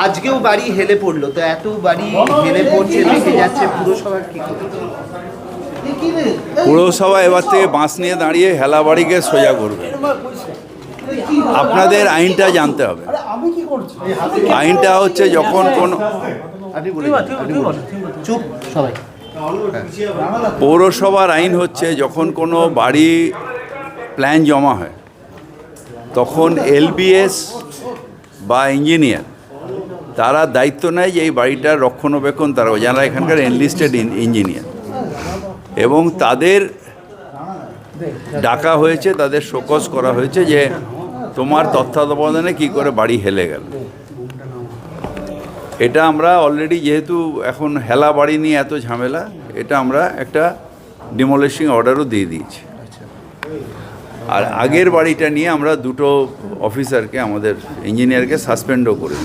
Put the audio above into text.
আজকেও বাড়ি হেলে পড়ল তো এত বাড়ি হেলে পড়ছে ভেঙে যাচ্ছে পুরসভার কি? পৌরসভা এবার থেকে বাঁশ নিয়ে দাঁড়িয়ে হেলা বাড়িকে সোজা করবে আপনাদের আইনটা জানতে হবে আইনটা হচ্ছে যখন কোন। চুপ সবাই পৌরসভার আইন হচ্ছে যখন কোনো বাড়ি প্ল্যান জমা হয় তখন এলবিএস বা ইঞ্জিনিয়ার তারা দায়িত্ব নেয় যে এই বাড়িটার রক্ষণাবেক্ষণ তারা যারা এখানকার এনলিস্টেড ইঞ্জিনিয়ার এবং তাদের ডাকা হয়েছে, তাদের শোকজ করা হয়েছে যে তোমার তত্ত্বাবধানে কি করে বাড়ি হেলে গেল। এটা আমরা অলরেডি যেহেতু এখন হেলা বাড়ি নিয়ে এত ঝামেলা, এটা আমরা একটা ডিমোলিশিং অর্ডারও দিয়ে দিয়েছি। আর আগের বাড়িটা নিয়ে আমরা দুটো অফিসারকে আমাদের ইঞ্জিনিয়ারকে সাসপেন্ডও করেছি।